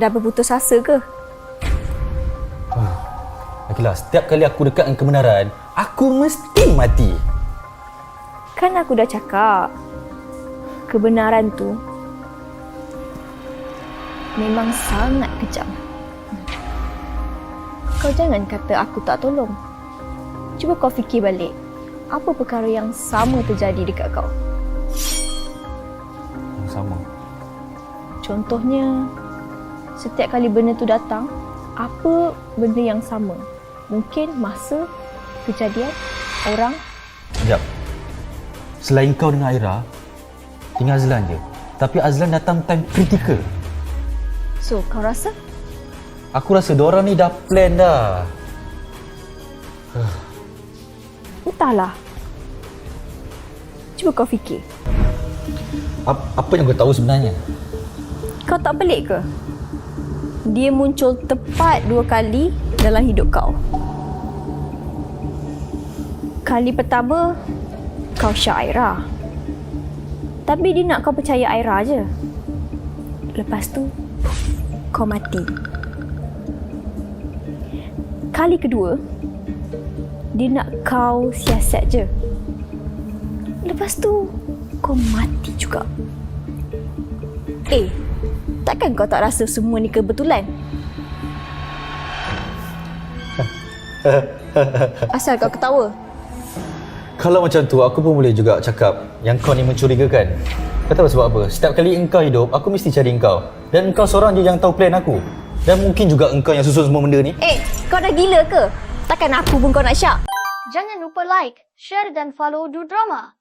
Dah berputus asa ke? Akilah, setiap kali aku dekat dengan kebenaran, aku mesti mati. Kan aku dah cakap. Kebenaran tu memang sangat kejam. Kau jangan kata aku tak tolong. Cuba kau fikir balik. Apa perkara yang sama terjadi dekat kau? Sama. Contohnya, setiap kali benda tu datang, apa benda yang sama? Mungkin masa, kejadian, orang. Sekejap. Selain kau dengan Aira, tinggal Azlan je. Tapi Azlan datang time kritikal. So, kau rasa? Aku rasa diorang ni dah plan dah. Entahlah. Cuba kau fikir. Apa, apa yang kau tahu sebenarnya? Kau tak pelik ke? Dia muncul tepat dua kali dalam hidup kau. Kali pertama, kau syak Aira. Tapi dia nak kau percaya Aira je. Lepas tu, kau mati. Kali kedua, dia nak kau siasat je. Lepas tu, kau mati juga. Eh, takkan kau tak rasa semua ni kebetulan? Asal kau ketawa? Kalau macam tu, aku pun boleh juga cakap yang kau ni mencurigakan. Kau tahu sebab apa? Setiap kali engkau hidup, aku mesti cari engkau. Dan engkau seorang je yang tahu plan aku. Dan mungkin juga engkau yang susun semua benda ni. Eh, kau dah gila ke? Takkan aku pun kau nak syak? Jangan lupa like, share dan follow Du Drama.